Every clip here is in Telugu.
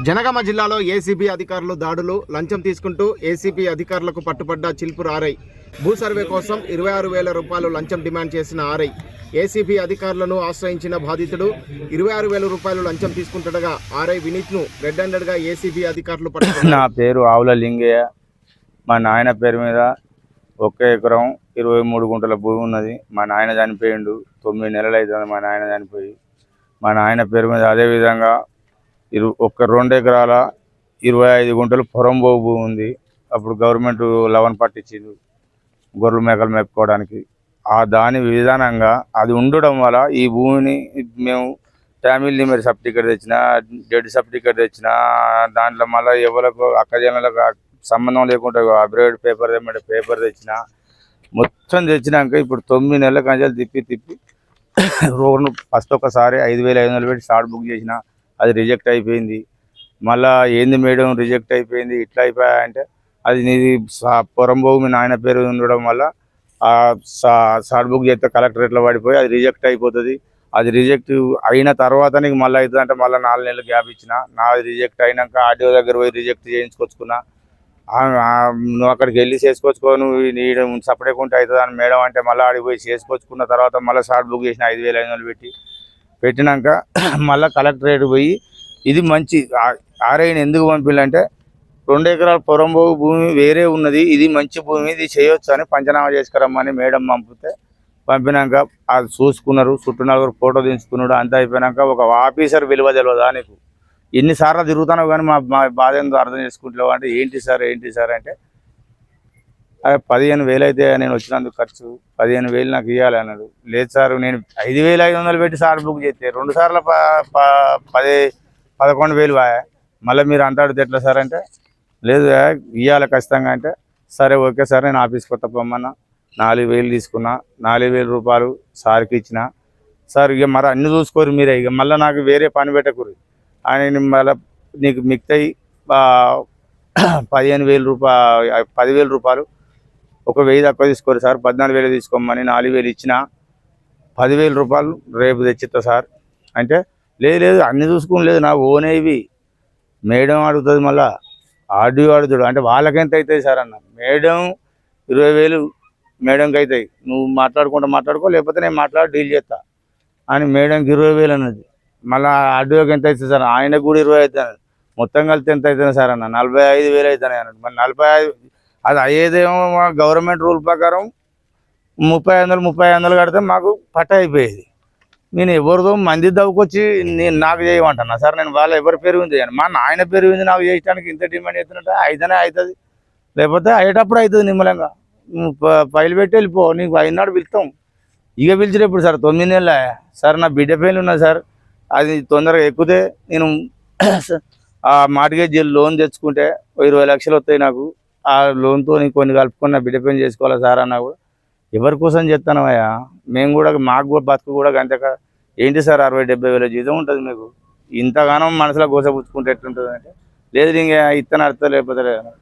జనగామ జిల్లాలో ఏసీబీ అధికారులు దాడులు లంచం తీసుకుంటూ ఏసీబీ అధికారులకు పట్టుబడ్డ చిల్పూర్ ఆర్ఐ. భూ సర్వే కోసం ఇరవై ఆరు వేల రూపాయలు లంచం డిమాండ్ చేసిన ఆర్ఐ. ఏసీబీ అధికారులను ఆశ్రయించిన బాధితుడు ఇరవై ఆరు వేల రూపాయలు లంచం తీసుకుంటుండగా ఆర్ఐ వినీత్ను రెడ్ హ్యాండెడ్గా ఏసీబీ అధికారులు పట్టుకున్నారు. నా పేరు ఆవుల లింగయ్య. మా నాయన పేరు మీద ఒక ఎకరం ఇరవై మూడు గుంటల భూమి ఉన్నది. మా నాయన చనిపోయిండు. తొమ్మిది నెలలు అవుతుంది మా నాయన చనిపోయి. మా నాయన పేరు మీద అదేవిధంగా ఇరు ఒక రెండు ఎకరాల ఇరవై ఐదు గుంటలు పొరం భూమి ఉంది. అప్పుడు గవర్నమెంట్ లవన్ పట్టించింది గొర్రెలు మేకలు మేపుకోవడానికి. ఆ దాని విధానంగా అది ఉండడం వల్ల ఈ భూమిని మేము ఫ్యామిలీ మరి సర్టిఫికేట్ తెచ్చిన డెడ్ సర్టిఫికేట్ తెచ్చిన దాంట్లో మళ్ళీ ఎవరికి అక్కజనులకు సంబంధం లేకుండా అబ్రేడ్ పేపర్ తెమ్మంటే పేపర్ తెచ్చిన మొత్తం తెచ్చినాక ఇప్పుడు తొమ్మిది నెలల కంచాలు తిప్పి తిప్పి రోడ్ను ఫస్ట్ ఒకసారి ఐదు వేల ఐదు వందలు పెట్టి స్టార్ట్ బుక్ చేసిన అది రిజెక్ట్ అయిపోయింది. మళ్ళా ఏంది మేడం రిజెక్ట్ అయిపోయింది ఇట్లా అయిపోయా అంటే అది నీది సా- పొరం భూమి నాయన పేరు ఉండడం వల్ల ఆ షార్ట్ బుక్ చేస్తే కలెక్టరేట్లో పడిపోయి అది రిజెక్ట్ అయిపోతుంది. అది రిజెక్ట్ అయిన తర్వాత నీకు మళ్ళీ అవుతుంది అంటే మళ్ళీ నాలుగు నెలలు గ్యాప్ ఇచ్చిన నాది రిజెక్ట్ అయినాక ఆర్డీఓ దగ్గర పోయి రిజెక్ట్ చేయించుకొచ్చుకున్నా. నువ్వు అక్కడికి వెళ్ళి చేసుకొచ్చుకో నువ్వు నీడు సపరేట్ ఉంటే అవుతుంది అని మేడం అంటే మళ్ళీ ఆడికి పోయి చేసుకొచ్చుకున్న తర్వాత మళ్ళీ షార్ట్ బుక్ చేసిన ఐదు వేల ఐదు వందలు పెట్టి పెట్టినాక మళ్ళీ కలెక్టరేట్ పోయి ఇది మంచి ఆర్ఐని ఎందుకు పంపిల్లంటే రెండు ఎకరాల పొరంబోగు భూమి వేరే ఉన్నది ఇది మంచి భూమి ఇది చేయొచ్చు అని పంచనామా చేసుకురమ్మని మేడం పంపితే పంపినాక అది చూసుకున్నారు చుట్టూ నలుగురు ఫోటో తీసుకున్నాడు అంతా అయిపోయినాక ఒక ఆఫీసర్ విలువ తెలియదా నీకు? ఎన్నిసార్లు తిరుగుతానో కానీ మా బాధ ఏందో అర్థం చేసుకుంటావు అంటే ఏంటి సార్ ఏంటి సార్ అంటే పదిహేను వేలు అయితే నేను వచ్చినందుకు ఖర్చు. పదిహేను వేలు నాకు ఇవ్వాలి అన్నాడు. లేదు సార్ నేను ఐదు వేలు ఐదు వందలు పెట్టి సార్ బుక్ చేస్తే రెండు సార్లు పది పదకొండు వేలు వాయా? మళ్ళీ మీరు అంటాడు ఎట్లా సార్ అంటే లేదు ఇవ్వాలి ఖచ్చితంగా అంటే సరే ఓకే సార్ నేను ఆఫీస్కి కొత్త పొమ్మన్నా. నాలుగు వేలు తీసుకున్నా. నాలుగు వేల రూపాయలు సార్కి ఇచ్చిన. సార్ ఇక మరి అన్ని చూసుకోరు మీరే. ఇక మళ్ళీ నాకు వేరే పని పెట్టకూరు ఆయన మళ్ళీ నీకు మిగతాయి పదిహేను వేల రూపాయ పదివేల రూపాయలు ఒక వెయ్యి తక్కువ తీసుకోరు సార్. పద్నాలుగు వేలు తీసుకోమని నాలుగు వేలు ఇచ్చిన పదివేల రూపాయలు రేపు తెచ్చిస్తా సార్. అంటే లేదు లేదు అన్ని చూసుకుని లేదు. నా ఓనే ఇవి మేడం అడుగుతుంది మళ్ళా. ఆడియో అడుగుతాడు. అంటే వాళ్ళకి ఎంత అవుతుంది సార్ అన్న. మేడం ఇరవై వేలు మేడంకి అవుతాయి. నువ్వు మాట్లాడుకుంటా మాట్లాడుకో లేకపోతే నేను మాట్లాడి డీల్ చేస్తా అని మేడంకి ఇరవై వేలు అన్నది. మళ్ళీ ఆడియోకి ఎంత అవుతుంది సార్? ఆయనకు కూడా ఇరవై అవుతుంది మొత్తం కలిసి ఎంత అవుతుంది సార్ అన్న? నలభై ఐదు వేలు అవుతున్నాయి అన్నట్టు మరి నలభై ఐదు అది అయ్యేదేమో మా గవర్నమెంట్ రూల్ ప్రకారం ముప్పై వందలు ముప్పై వందలు కడితే మాకు పట్ట అయిపోయేది. నేను ఎవరిదో మంది దవ్వుకొచ్చి నేను నాకు చేయమంటున్నా. సార్ నేను వాళ్ళ ఎవరి పేరు ఉంది చేయను. మా నాయన పేరు ఉంది నాకు చేయడానికి ఇంత డిమాండ్ చేస్తున్నట్టు అయితేనే అవుతుంది లేకపోతే అయ్యేటప్పుడు అవుతుంది నిమ్మలంగా. పైలు ఫైల్ పెట్టి వెళ్ళిపో. నీకు అయినాడు పిలుస్తాం. ఇక పిలిచినప్పుడు సార్? తొమ్మిది నెలల. సార్ నా బిడ్డ పేర్లు ఉన్నది సార్. అది తొందరగా ఎక్కితే నేను ఆ మార్గేజ్ లోన్ తెచ్చుకుంటే ఇరవై లక్షలు వస్తాయి నాకు. ఆ లోన్తో కొన్ని కలుపుకొని నా బిడ్డ పేరు చేసుకోవాలి సార్ అన్నా కూడా? ఎవరి కోసం చెప్తానమయ్యా మేము కూడా మాకు కూడా బతుకు కూడా గంటక ఏంటి సార్ అరవై డెబ్బై వేల జీతం ఉంటుంది మీకు? ఇంతగానం మనసులో గోసపుచ్చుకుంటే ఎట్లుంటుంది అంటే? లేదు ఇంకా ఇత్తన అర్థం లేకపోతే లేదు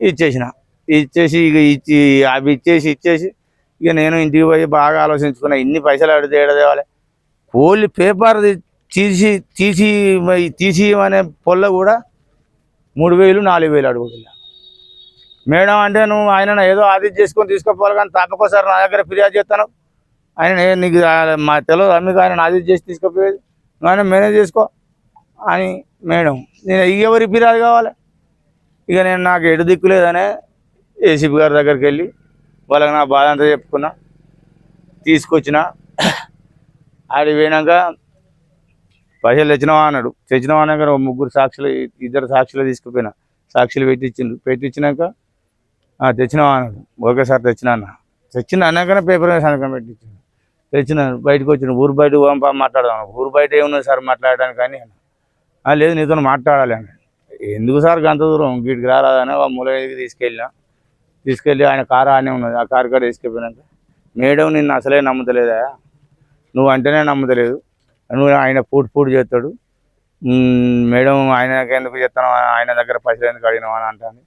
ఇచ్చేసిన. ఇచ్చేసి ఇక ఇచ్చి అవి ఇచ్చేసి ఇచ్చేసి ఇక నేను ఇంటికి పోయి బాగా ఆలోచించుకున్నా. ఇన్ని పైసలు అడిగితే ఏడదేవాలి ఓన్లీ పేపర్ తీసి తీసి తీసి అనే పొల్ల కూడా మూడు వేలు నాలుగు వేలు అడుగుతున్నా. మేడం అంటే నువ్వు ఆయన ఏదో ఆది చేసుకొని తీసుకుపోవాలి కానీ తప్పకోసారి నా దగ్గర ఫిర్యాదు చేస్తాను. ఆయన నీకు మా తెలియదు అమ్మకి ఆయన ఆది చేసి తీసుకుపోయేది. నువ్వు ఆయన మేనేజ్ చేసుకో అని మేడం. నేను ఎవరి ఫిర్యాదు కావాలి? ఇక నేను నాకు ఎటు దిక్కు లేదనే ఏసీపీ గారి దగ్గరికి వెళ్ళి వాళ్ళకి నా బాధ అంతా చెప్పుకున్నా. తీసుకొచ్చిన. ఆడికి పోయినాక పైసలు తెచ్చినావా అన్నాడు. తెచ్చినావా అనగా ముగ్గురు సాక్షులు ఇద్దరు సాక్షులు తీసుకుపోయినా. సాక్షులు పెట్టించిండు పెట్టించినాక తెచ్చినావా అన్నాడు. ఓకే సార్ తెచ్చినా అన్న. తెచ్చిన అన్నాకనే పేపర్ సంతకం పెట్టించిండు తెచ్చిన బయటకు వచ్చిన ఊరు బయట పోంపా మాట్లాడదాం ఊరు బయట ఏమున్నది సార్ మాట్లాడడానికి అని లేదు నీతో మాట్లాడాలి అన్నాడు. ఎందుకు సార్ అంత దూరం? వీటికి రాలేదని ఆ మూల దగ్గరికి తీసుకెళ్ళినా. తీసుకెళ్ళి ఆయన కారు ఆనే ఉన్నది. ఆ కారు కాడ తీసుకెళ్ళినాక మేడం నిన్ను అసలే నమ్ముతలేదా? నువ్వు అంటేనే నమ్ముతలేదు. ఆయన పూట పూట చేస్తాడు. మేడం ఆయన ఎందుకు చెప్తాను ఆయన దగ్గర పైసలు ఎందుకు అడిగినావు అని అంటాను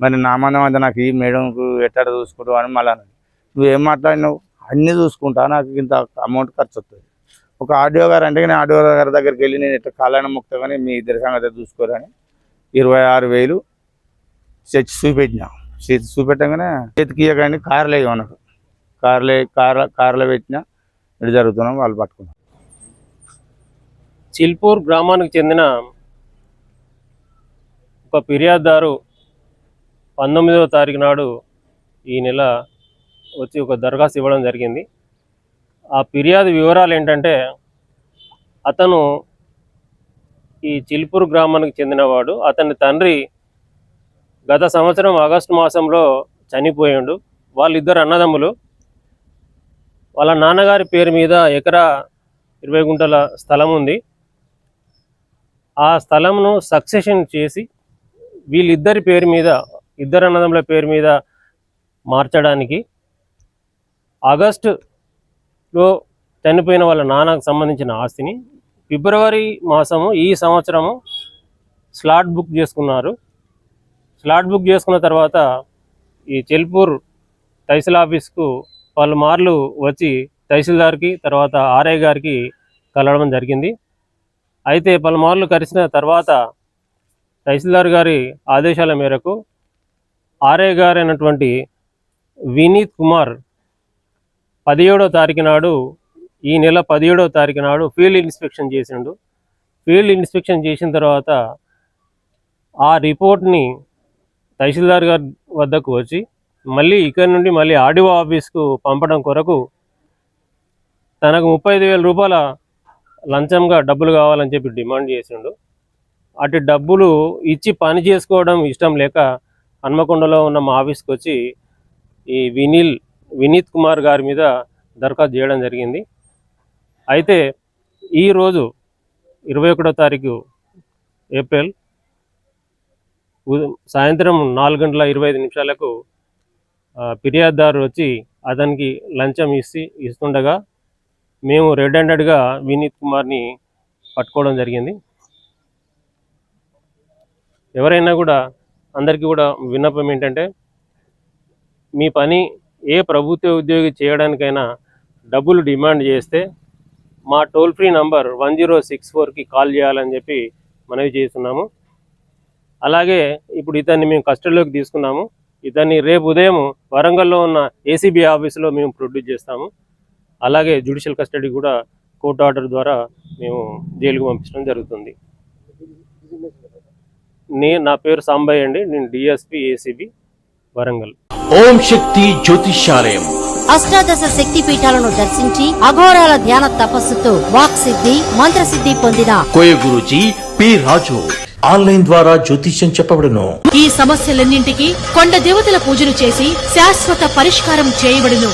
మరి నా మందం అంతా నాకు ఈ మేడంకు ఎట్లా చూసుకుంటావు అని మళ్ళీ నువ్వు ఏం మాట్లాడినావు? అన్నీ చూసుకుంటా నాకు ఇంత అమౌంట్ ఖర్చు వస్తుంది ఒక ఆడియో గారు అంటే నేను ఆడియో గారి దగ్గరికి వెళ్ళి నేను ఇట్లా కాలాన్ని ముక్త కానీ మీ ఇద్దరి సంగతి చూసుకోరని ఇరవై ఆరు వేలు చచ్చి చూపెట్టినా. చేతి చూపెట్టగానే చేతికి ఇవ్వగానే కార్లో ఇవ్వనకు. కార్లో కార్ కార్లో పెట్టిన ఇటు జరుగుతున్నాం వాళ్ళు పట్టుకున్నాం చిల్పూర్ గ్రామానికి చెందిన ఒక ఫిర్యాదుదారు పంతొమ్మిదవ తారీఖు నాడు ఈ నెల వచ్చి ఒక దరఖాస్తు ఇవ్వడం జరిగింది. ఆ ఫిర్యాదు వివరాలు ఏంటంటే అతను ఈ చిల్పూర్ గ్రామానికి చెందినవాడు. అతని తండ్రి గత సంవత్సరం ఆగస్టు మాసంలో చనిపోయాడు. వాళ్ళిద్దరు అన్నదమ్ములు. వాళ్ళ నాన్నగారి పేరు మీద ఎకరా ఇరవై గుంటల స్థలం ఉంది. ఆ స్థలంను సక్సెషన్ చేసి వీళ్ళిద్దరి పేరు మీద ఇద్దరు అన్నదమ్ముల పేరు మీద మార్చడానికి ఆగస్టులో చనిపోయిన వాళ్ళ నాన్నకు సంబంధించిన ఆస్తిని ఫిబ్రవరి మాసము ఈ సంవత్సరము స్లాట్ బుక్ చేసుకున్నారు. స్లాట్ బుక్ చేసుకున్న తర్వాత ఈ చెల్పూర్ తహసీల్ ఆఫీస్కు పలుమార్లు వచ్చి తహసీల్దార్కి తర్వాత ఆర్ఐ గారికి కలవడం జరిగింది. అయితే పలుమార్లు కలిసిన తర్వాత తహసీల్దార్ గారి ఆదేశాల మేరకు ఆర్ఏ గారైనటువంటి వినీత్ కుమార్ పదిహేడో తారీఖు నాడు ఈ నెల పదిహేడో తారీఖు నాడు ఫీల్డ్ ఇన్స్పెక్షన్ చేసిండు. ఫీల్డ్ ఇన్స్పెక్షన్ చేసిన తర్వాత ఆ రిపోర్ట్ని తహసీల్దార్ గారి వద్దకు వచ్చి మళ్ళీ ఇక్కడి నుండి మళ్ళీ ఆర్డీఓ ఆఫీస్కు పంపడం కొరకు తనకు ముప్పై ఐదు వేల రూపాయల లంచంగా డబ్బులు కావాలని చెప్పి డిమాండ్ చేసిండు. అటు డబ్బులు ఇచ్చి పని చేసుకోవడం ఇష్టం లేక హన్మకొండలో ఉన్న మా ఆఫీస్కి వచ్చి ఈ వినీల్ వినీత్ కుమార్ గారి మీద దరఖాస్తు చేయడం జరిగింది. అయితే ఈరోజు ఇరవై ఒకటో తారీఖు ఏప్రిల్ ఉదయం సాయంత్రం నాలుగు గంటల ఇరవై ఐదు నిమిషాలకు ఫిర్యాదుదారు వచ్చి అతనికి లంచం ఇచ్చి ఇస్తుండగా మేము రెడ్ హ్యాండెడ్గా వినీత్ కుమార్ని పట్టుకోవడం జరిగింది. ఎవరైనా కూడా అందరికీ కూడా విన్నపం ఏంటంటే మీ పని ఏ ప్రభుత్వ ఉద్యోగి చేయడానికైనా డబ్బులు డిమాండ్ చేస్తే మా toll free number one zero six ఫోర్కి కాల్ చేయాలని చెప్పి మనవి చేస్తున్నాము. అలాగే ఇప్పుడు ఇతన్ని మేము కస్టడీలోకి తీసుకున్నాము. ఇతన్ని రేపు ఉదయం వరంగల్లో ఉన్న ఏసీబీ ఆఫీసులో మేము ప్రొడ్యూస్ చేస్తాము. అలాగే జ్యుడిషియల్ కస్టడీ కూడా కోర్టు ఆర్డర్ ద్వారా మేము జైలుకు పంపించడం జరుగుతుంది. నే నా పేరు సాంబయ్య అండి. నేను డిఎస్పి ఏసీబీ వరంగల్. ఓం శక్తి జ్యోతిష్యాలయం. అష్టాదశ శక్తి పీఠాలను దర్శించి అఘోరాల ధ్యాన తపస్సుతో వాక్ సిద్ధి మంత్రసిద్ధి పొందిన కోయ గురూజీ పి రాజు. ఆన్లైన్ ద్వారా జ్యోతిష్యం చెప్పబడును. ఈ సమస్యలన్నింటికీ కొండ దేవతల పూజలు చేసి శాశ్వత పరిష్కారం చేయబడును.